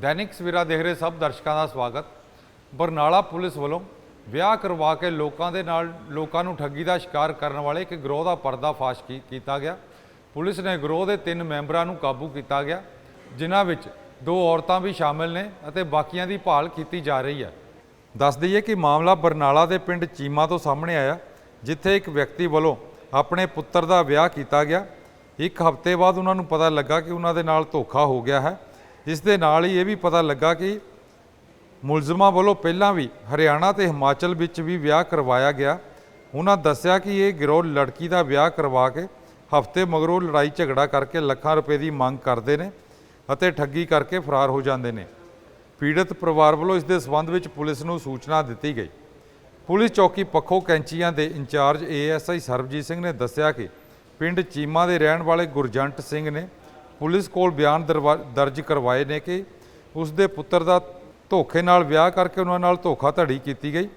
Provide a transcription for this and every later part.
ਦੈਨਿਕ ਸਵੇਰਾ ਦੇਖ ਰਹੇ ਸਭ ਦਰਸ਼ਕਾਂ ਦਾ ਸਵਾਗਤ। ਬਰਨਾਲਾ ਪੁਲਿਸ ਵੱਲੋਂ ਵਿਆਹ ਕਰਵਾ ਕੇ ਲੋਕਾਂ ਦੇ ਨਾਲ ਲੋਕਾਂ ਨੂੰ ਠੱਗੀ ਦਾ ਸ਼ਿਕਾਰ ਕਰਨ ਵਾਲੇ ਇੱਕ ਗਰੋਹ ਦਾ ਪਰਦਾਫਾਸ਼ ਕੀ- ਕੀਤਾ ਗਿਆ। ਪੁਲਿਸ ਨੇ ਗਰੋਹ ਦੇ ਤਿੰਨ ਮੈਂਬਰਾਂ ਨੂੰ ਕਾਬੂ ਕੀਤਾ ਗਿਆ, ਜਿਨ੍ਹਾਂ ਵਿੱਚ ਦੋ ਔਰਤਾਂ ਵੀ ਸ਼ਾਮਿਲ ਨੇ ਅਤੇ ਬਾਕੀਆਂ ਦੀ ਭਾਲ ਕੀਤੀ ਜਾ ਰਹੀ ਹੈ। ਦੱਸ ਦਈਏ ਕਿ ਮਾਮਲਾ ਬਰਨਾਲਾ ਦੇ ਪਿੰਡ ਚੀਮਾ ਤੋਂ ਸਾਹਮਣੇ ਆਇਆ, ਜਿੱਥੇ ਇੱਕ ਵਿਅਕਤੀ ਵੱਲੋਂ ਆਪਣੇ ਪੁੱਤਰ ਦਾ ਵਿਆਹ ਕੀਤਾ ਗਿਆ। ਇੱਕ ਹਫ਼ਤੇ ਬਾਅਦ ਉਹਨਾਂ ਨੂੰ ਪਤਾ ਲੱਗਾ ਕਿ ਉਹਨਾਂ ਦੇ ਨਾਲ ਧੋਖਾ ਹੋ ਗਿਆ ਹੈ। ਇਸ ਦੇ ਨਾਲ ਹੀ ਇਹ ਵੀ ਪਤਾ ਲੱਗਾ ਕਿ ਮੁਲਜ਼ਮਾਂ ਵੱਲੋਂ ਪਹਿਲਾਂ ਵੀ ਹਰਿਆਣਾ ਤੇ ਹਿਮਾਚਲ ਵਿੱਚ ਵੀ ਵਿਆਹ ਕਰਵਾਇਆ ਗਿਆ। ਉਹਨਾਂ ਦੱਸਿਆ ਕਿ ਇਹ ਗਿਰੋਹ ਲੜਕੀ ਦਾ ਵਿਆਹ ਕਰਵਾ ਕੇ ਹਫ਼ਤੇ ਮਗਰੋਂ ਲੜਾਈ ਝਗੜਾ ਕਰਕੇ ਲੱਖਾਂ ਰੁਪਏ ਦੀ ਮੰਗ ਕਰਦੇ ਨੇ ਅਤੇ ਠੱਗੀ ਕਰਕੇ ਫਰਾਰ ਹੋ ਜਾਂਦੇ ਨੇ। ਪੀੜਤ ਪਰਿਵਾਰ ਵੱਲੋਂ ਇਸ ਦੇ ਸਬੰਧ ਵਿੱਚ ਪੁਲਿਸ ਨੂੰ ਸੂਚਨਾ ਦਿੱਤੀ ਗਈ। ਪੁਲਿਸ ਚੌਕੀ ਪੱਖੋ ਕੈਂਚੀਆਂ ਦੇ ਇੰਚਾਰਜ ਏਐਸਆਈ ਸਰਬਜੀਤ ਸਿੰਘ ਨੇ ਦੱਸਿਆ ਕਿ ਪਿੰਡ ਚੀਮਾ ਦੇ ਰਹਿਣ ਵਾਲੇ ਗੁਰਜੰਟ ਸਿੰਘ ਨੇ ਪੁਲਿਸ ਕੋਲ ਬਿਆਨ ਦਰਵਾ- ਦਰਜ ਕਰਵਾਏ ਨੇ ਕਿ ਉਸ ਦੇ ਪੁੱਤਰ ਦਾ ਧੋਖੇ ਨਾਲ ਵਿਆਹ ਕਰਕੇ ਉਹਨਾਂ ਨਾਲ ਧੋਖਾਧੜੀ ਕੀਤੀ ਗਈ,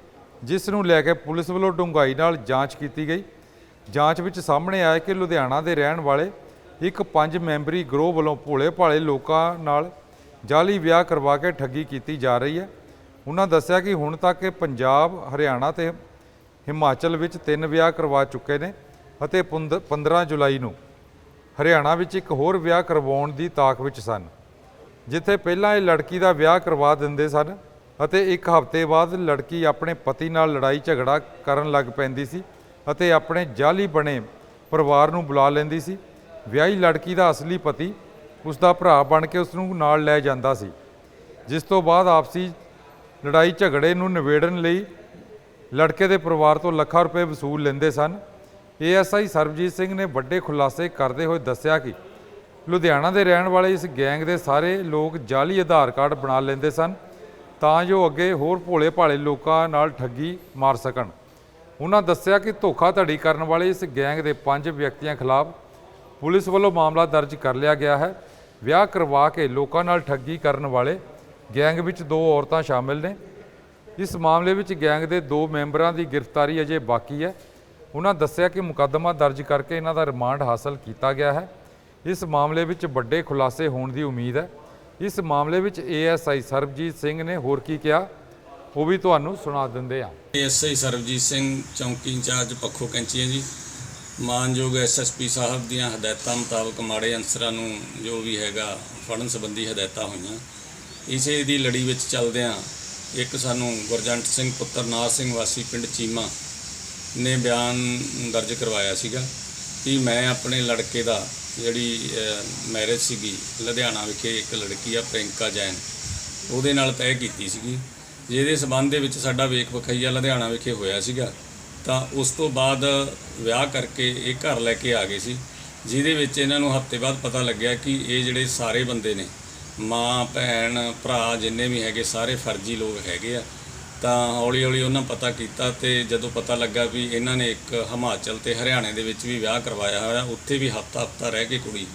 ਜਿਸ ਨੂੰ ਲੈ ਕੇ ਪੁਲਿਸ ਵੱਲੋਂ ਡੂੰਘਾਈ ਨਾਲ ਜਾਂਚ ਕੀਤੀ ਗਈ। ਜਾਂਚ ਵਿੱਚ ਸਾਹਮਣੇ ਆਇਆ ਕਿ ਲੁਧਿਆਣਾ ਦੇ ਰਹਿਣ ਵਾਲੇ ਇੱਕ ਪੰਜ ਮੈਂਬਰੀ ਗਰੋਹ ਵੱਲੋਂ ਭੋਲੇ ਭਾਲੇ ਲੋਕਾਂ ਨਾਲ ਜਾਲੀ ਵਿਆਹ ਕਰਵਾ ਕੇ ਠੱਗੀ ਕੀਤੀ ਜਾ ਰਹੀ ਹੈ। ਉਹਨਾਂ ਦੱਸਿਆ ਕਿ ਹੁਣ ਤੱਕ ਪੰਜਾਬ, ਹਰਿਆਣਾ ਤੇ ਹਿਮਾਚਲ ਵਿੱਚ ਤਿੰਨ ਵਿਆਹ ਕਰਵਾ ਚੁੱਕੇ ਨੇ ਅਤੇ ਪੁੰਦ- 15 ਜੁਲਾਈ ਨੂੰ ਹਰਿਆਣਾ ਵਿੱਚ ਇੱਕ ਹੋਰ ਵਿਆਹ ਕਰਵਾਉਣ ਦੀ ਤਾਕ ਵਿੱਚ ਸਨ, ਜਿੱਥੇ ਪਹਿਲਾਂ ਇਹ ਲੜਕੀ ਦਾ ਵਿਆਹ ਕਰਵਾ ਦਿੰਦੇ ਸਨ ਅਤੇ ਇੱਕ ਹਫ਼ਤੇ ਬਾਅਦ ਲੜਕੀ ਆਪਣੇ ਪਤੀ ਨਾਲ ਲੜਾਈ ਝਗੜਾ ਕਰਨ ਲੱਗ ਪੈਂਦੀ ਸੀ ਅਤੇ ਆਪਣੇ ਜਾਲੀ ਬਣੇ ਪਰਿਵਾਰ ਨੂੰ ਬੁਲਾ ਲੈਂਦੀ ਸੀ। ਵਿਆਹੀ ਲੜਕੀ ਦਾ ਅਸਲੀ ਪਤੀ ਉਸ ਦਾ ਭਰਾ ਬਣ ਕੇ ਉਸ ਨੂੰ ਨਾਲ ਲੈ ਜਾਂਦਾ ਸੀ, ਜਿਸ ਤੋਂ ਬਾਅਦ ਆਪਸੀ ਲੜਾਈ ਝਗੜੇ ਨੂੰ ਨਿਬੇੜਨ ਲਈ ਲੜਕੇ ਦੇ ਪਰਿਵਾਰ ਤੋਂ ਲੱਖਾਂ ਰੁਪਏ ਵਸੂਲ ਲੈਂਦੇ ਸਨ ਏਐਸਆਈ ਸਰਬਜੀਤ ਸਿੰਘ ਨੇ ਵੱਡੇ ਖੁਲਾਸੇ ਕਰਦੇ ਹੋਏ ਦੱਸਿਆ ਕਿ ਲੁਧਿਆਣਾ ਦੇ ਰਹਿਣ ਵਾਲੇ ਇਸ ਗੈਂਗ ਦੇ ਸਾਰੇ ਲੋਕ ਜਾਲੀ ਆਧਾਰ ਕਾਰਡ ਬਣਾ ਲੈਂਦੇ ਸਨ ਤਾਂ ਜੋ ਅੱਗੇ ਹੋਰ ਭੋਲੇ ਭਾਲੇ ਲੋਕਾਂ ਨਾਲ ਠੱਗੀ ਮਾਰ ਸਕਣ। ਉਹਨਾਂ ਦੱਸਿਆ ਕਿ ਧੋਖਾਧੜੀ ਕਰਨ ਵਾਲੇ ਇਸ ਗੈਂਗ ਦੇ ਪੰਜ ਵਿਅਕਤੀਆਂ ਖਿਲਾਫ ਪੁਲਿਸ ਵੱਲੋਂ ਮਾਮਲਾ ਦਰਜ ਕਰ ਲਿਆ ਗਿਆ ਹੈ। ਵਿਆਹ ਕਰਵਾ ਕੇ ਲੋਕਾਂ ਨਾਲ ਠੱਗੀ ਕਰਨ ਵਾਲੇ ਗੈਂਗ ਵਿੱਚ ਦੋ ਔਰਤਾਂ ਸ਼ਾਮਿਲ ਨੇ। ਇਸ ਮਾਮਲੇ ਵਿੱਚ ਗੈਂਗ ਦੇ ਦੋ ਮੈਂਬਰਾਂ ਦੀ ਗ੍ਰਿਫਤਾਰੀ ਅਜੇ ਬਾਕੀ ਹੈ। ਉਹਨਾਂ ਦੱਸਿਆ ਕਿ ਮੁਕੱਦਮਾ ਦਰਜ ਕਰਕੇ ਇਹਨਾਂ ਦਾ ਰਿਮਾਂਡ ਹਾਸਲ ਕੀਤਾ ਗਿਆ ਹੈ। ਇਸ ਮਾਮਲੇ ਵਿੱਚ ਵੱਡੇ ਖੁਲਾਸੇ ਹੋਣ ਦੀ ਉਮੀਦ ਹੈ। ਇਸ ਮਾਮਲੇ ਵਿੱਚ ਏਐਸਆਈ ਸਰਬਜੀਤ ਸਿੰਘ ਨੇ ਹੋਰ ਕੀ ਕਿਹਾ, ਉਹ ਵੀ ਤੁਹਾਨੂੰ ਸੁਣਾ ਦਿੰਦੇ ਹਾਂ। ਐਸਆਈ ਸਰਬਜੀਤ ਸਿੰਘ, ਚੌਂਕੀ ਇੰਚਾਰਜ ਪੱਖੋ ਕੈਂਚੀਆਂ ਜੀ। ਮਾਨਯੋਗ ਐਸਐਸਪੀ ਸਾਹਿਬ ਦੀਆਂ ਹਦਾਇਤਾਂ ਮੁਤਾਬਕ ਮਾੜੇ ਅਨਸਰਾਂ ਨੂੰ ਜੋ ਵੀ ਹੈਗਾ, ਫੜਨ ਸੰਬੰਧੀ ਹਦਾਇਤਾਂ ਹੋਈਆਂ। ਇਸੇ ਦੀ ਲੜੀ ਵਿੱਚ ਚੱਲਦਿਆਂ ਇੱਕ ਸਾਨੂੰ ਗੁਰਜੰਟ ਸਿੰਘ ਪੁੱਤਰ, ਨਾਰ ਸਿੰਘ ਵਾਸੀ ਪਿੰਡ ਚੀਮਾ ਨੇ ਬਿਆਨ ਦਰਜ ਕਰਵਾਇਆ ਸੀਗਾ ਕਿ ਮੈਂ ਆਪਣੇ ਲੜਕੇ ਦਾ ਜਿਹੜੀ ਮੈਰਿਜ ਸੀਗੀ, ਲੁਧਿਆਣਾ ਵਿਖੇ ਇੱਕ ਲੜਕੀ ਆ ਪ੍ਰਿੰਕਾ ਜੈਨ, ਉਹਦੇ ਨਾਲ ਤੈਅ ਕੀਤੀ ਸੀਗੀ। ਜਿਹਦੇ ਸਬੰਧ ਦੇ ਵਿੱਚ ਸਾਡਾ ਵੇਖ ਵਖਈਆ ਲੁਧਿਆਣਾ ਵਿਖੇ ਹੋਇਆ ਸੀਗਾ। ਤਾਂ ਉਸ ਤੋਂ ਬਾਅਦ ਵਿਆਹ ਕਰਕੇ ਇਹ ਘਰ ਲੈ ਕੇ ਆ ਗਏ ਸੀ, ਜਿਹਦੇ ਵਿੱਚ ਇਹਨਾਂ ਨੂੰ ਹਫ਼ਤੇ ਬਾਅਦ ਪਤਾ ਲੱਗਿਆ ਕਿ ਇਹ ਜਿਹੜੇ ਸਾਰੇ ਬੰਦੇ ਨੇ, ਮਾਂ, ਭੈਣ, ਭਰਾ, ਜਿੰਨੇ ਵੀ ਹੈਗੇ, ਸਾਰੇ ਫਰਜ਼ੀ ਲੋਕ ਹੈਗੇ ਆ। ਤਾਂ ਹੌਲੀ ਹੌਲੀ ਉਹਨਾਂ ਪਤਾ ਕੀਤਾ ਤੇ ਜਦੋਂ ਪਤਾ ਲੱਗਾ ਵੀ ਇਹਨਾਂ ਨੇ ਇੱਕ ਹਿਮਾਚਲ ਤੇ ਹਰਿਆਣੇ ਦੇ ਵਿੱਚ ਵੀ ਵਿਆਹ ਕਰਵਾਇਆ ਹੋਇਆ, ਉੱਥੇ ਵੀ ਹਫਤਾ ਹਫਤਾ ਰਹਿ ਕੇ ਕੁੜੀ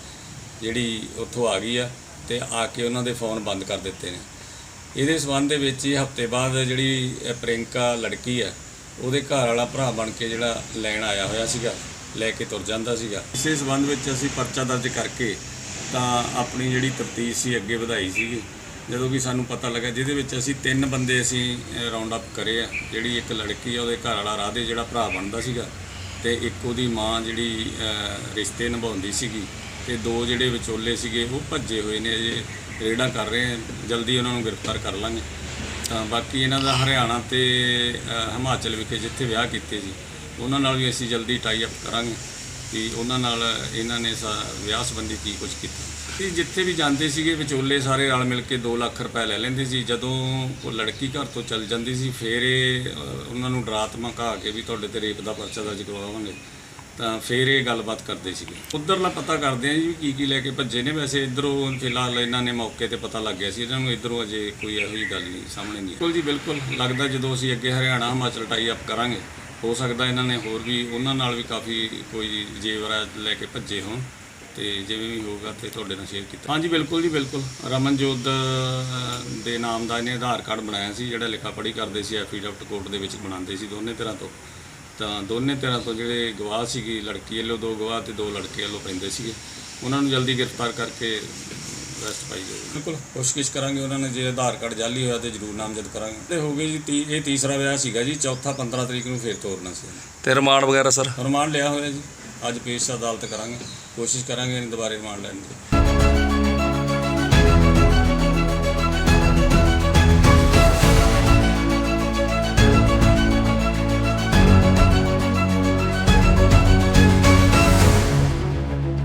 ਜਿਹੜੀ ਉੱਥੋਂ ਆ ਗਈ ਆ ਤੇ ਆ ਕੇ ਉਹਨਾਂ ਦੇ ਫੋਨ ਬੰਦ ਕਰ ਦਿੱਤੇ ਨੇ। ਇਹਦੇ ਸਬੰਧ ਦੇ ਵਿੱਚ ਹੀ ਹਫ਼ਤੇ ਬਾਅਦ ਜਿਹੜੀ ਇਹ ਪ੍ਰਿੰਕਾ ਲੜਕੀ ਆ, ਉਹਦੇ ਘਰ ਵਾਲਾ ਭਰਾ ਬਣ ਕੇ ਜਿਹੜਾ ਲੈਣ ਆਇਆ ਹੋਇਆ ਸੀਗਾ, ਲੈ ਕੇ ਤੁਰ ਜਾਂਦਾ ਸੀਗਾ। ਇਸੇ ਸਬੰਧ ਵਿੱਚ ਅਸੀਂ ਪਰਚਾ ਦਰਜ ਕਰਕੇ ਤਾਂ ਆਪਣੀ ਜਿਹੜੀ ਤਫਤੀਸ਼ ਸੀ, ਅੱਗੇ ਵਧਾਈ ਸੀਗੀ। ਜਦੋਂ ਕਿ ਸਾਨੂੰ ਪਤਾ ਲੱਗਾ ਜਿਹਦੇ ਵਿੱਚ ਅਸੀਂ ਤਿੰਨ ਬੰਦੇ ਅਸੀਂ ਰਾਉਂਡ ਅਪ ਕਰੇ ਆ। ਜਿਹੜੀ ਇੱਕ ਲੜਕੀ ਆ, ਉਹਦੇ ਘਰ ਵਾਲਾ ਰਾਧੇ, ਜਿਹੜਾ ਭਰਾ ਬਣਦਾ ਸੀਗਾ ਤੇ ਇੱਕ ਉਹਦੀ ਮਾਂ ਜਿਹੜੀ ਰਿਸ਼ਤੇ ਨਿਭਾਉਂਦੀ ਸੀਗੀ ਤੇ ਦੋ ਜਿਹੜੇ ਵਿਚੋਲੇ ਸੀਗੇ, ਉਹ ਭੱਜੇ ਹੋਏ ਨੇ, ਅਜੇ ਰੇਡਾਂ ਕਰ ਰਹੇ ਆ। ਜਲਦੀ ਉਹਨਾਂ ਨੂੰ ਗ੍ਰਿਫਤਾਰ ਕਰ ਲਾਂਗੇ। ਤਾਂ ਬਾਕੀ ਇਹਨਾਂ ਦਾ ਹਰਿਆਣਾ ਤੇ ਹਿਮਾਚਲ ਵਿਖੇ ਜਿੱਥੇ ਵਿਆਹ ਕੀਤੇ ਸੀ, ਉਹਨਾਂ ਨਾਲ ਵੀ ਅਸੀਂ ਜਲਦੀ ਟਾਈ ਅਪ ਕਰਾਂਗੇ ਕਿ ਉਹਨਾਂ ਨਾਲ ਇਹਨਾਂ ਨੇ ਸਾ- ਵਿਆਹ ਸੰਬੰਧੀ ਕੀ ਕੁਝ ਕੀਤਾ। ਕਿ ਜਿੱਥੇ ਵੀ ਜਾਂਦੇ ਸੀਗੇ ਵਿਚੋਲੇ ਸਾਰੇ ਰਲ ਮਿਲ ਕੇ 2 ਲੱਖ ਰੁਪਏ ਲੈ ਲੈਂਦੇ ਸੀ। ਜਦੋਂ ਉਹ ਲੜਕੀ ਘਰ ਤੋਂ ਚਲ ਜਾਂਦੀ ਸੀ ਫਿਰ ਇਹ ਅਹ, ਉਹਨਾਂ ਨੂੰ ਡਰਾ ਧਮਕਾ ਕੇ ਵੀ ਤੁਹਾਡੇ ਤੇ ਰੇਪ ਦਾ ਪਰਚਾ ਦਰਜ ਕਰਵਾਵਾਂਗੇ। ਤਾਂ ਫਿਰ ਇਹ ਗੱਲਬਾਤ ਕਰਦੇ ਸੀਗੇ। ਉਧਰਲਾ ਪਤਾ ਕਰਦੇ ਆ ਜੀ ਵੀ ਕੀ ਕੀ ਲੈ ਕੇ ਭੱਜੇ ਨੇ। ਵੈਸੇ ਇਧਰੋਂ ਫਿਲਹਾਲ ਇਹਨਾਂ ਨੇ ਮੌਕੇ ਤੇ ਪਤਾ ਲੱਗ ਗਿਆ ਸੀ। ਇਹਨਾਂ ਨੂੰ ਇਧਰੋਂ ਅਜੇ ਕੋਈ ਇਹੋ ਜਿਹੀ ਗੱਲ ਨਹੀਂ ਸਾਹਮਣੇ ਨਹੀਂ ਆਈ। ਬਿਲਕੁਲ ਜੀ ਬਿਲਕੁਲ। ਲੱਗਦਾ ਜਦੋਂ ਅਸੀਂ ਅੱਗੇ ਹਰਿਆਣਾ ਹਿਮਾਚਲ ਟਾਈ ਅਪ ਕਰਾਂਗੇ ਹੋ ਸਕਦਾ ਇਹਨਾਂ ਨੇ ਹੋਰ ਵੀ ਉਹਨਾਂ ਨਾਲ ਵੀ ਕਾਫੀ ਕੋਈ ਜੇਵਰਾ ਲੈ ਕੇ ਭੱਜੇ ਹੋਣ। ਤੇ ਜਿਵੇਂ ਵੀ ਹੋਊਗਾ ਤੇ ਤੁਹਾਡੇ ਨਾਲ ਸ਼ੇਅਰ ਕੀਤਾ। ਹਾਂਜੀ ਬਿਲਕੁਲ ਜੀ ਬਿਲਕੁਲ। ਰਮਨਜੋਤ ਦੇ ਨਾਮ ਦਾ ਇਹਨੇ ਆਧਾਰ ਕਾਰਡ ਬਣਾਇਆ ਸੀ ਜਿਹੜਾ ਲਿਖਾ ਪੜੀ ਕਰਦੇ ਸੀ ਐਫੀਡੈਵਿਟ ਕੋਰਟ ਦੇ ਵਿੱਚ ਬਣਾਉਂਦੇ ਸੀ ਦੋਨੇ ਤਰ੍ਹਾਂ ਤੋਂ। ਤਾਂ ਦੋਨੇ ਤਰ੍ਹਾਂ ਤੋਂ ਜਿਹੜੇ ਗਵਾਹ ਸੀਗੇ ਲੜਕੀ ਵੱਲੋਂ ਦੋ ਗਵਾਹ ਤੇ ਦੋ ਲੜਕੇ ਵੱਲੋਂ ਪੈਂਦੇ ਸੀਗੇ। ਉਹਨਾਂ ਨੂੰ ਜਲਦੀ ਗ੍ਰਿਫਤਾਰ ਕਰਕੇ ਰੈਸਟ ਪਾਈ ਜਾਊਗੀ। ਬਿਲਕੁਲ ਕੋਸ਼ਿਸ਼ ਕਰਾਂਗੇ ਉਹਨਾਂ ਨੇ ਜੇ ਆਧਾਰ ਕਾਰਡ ਜਾਲੀ ਹੋਇਆ ਤੇ ਜ਼ਰੂਰ ਨਾਮਜ਼ਦ ਕਰਾਂਗੇ। ਤੇ ਹੋ ਗਏ ਜੀ ਤੀ- ਇਹ ਤੀਸਰਾ ਵਿਆਹ ਸੀਗਾ ਜੀ ਚੌਥਾ 15 ਤਰੀਕ ਨੂੰ ਫੇਰ ਤੋਰਨਾ ਸੀ। ਤੇ ਰਿਮਾਂਡ ਵਗੈਰਾ ਸਰ? ਰਿਮਾਂਡ ਲਿਆ ਹੋਇਆ ਜੀ। ਅੱਜ ਪੇਸ਼ ਅਦਾਲਤ ਕਰਾਂਗੇ ਕੋਸ਼ਿਸ਼ ਕਰਾਂਗੇ ਇਹਨਾਂ ਦੁਬਾਰੇ ਰਿਮਾਂਡ ਲੈਣ ਦੀ।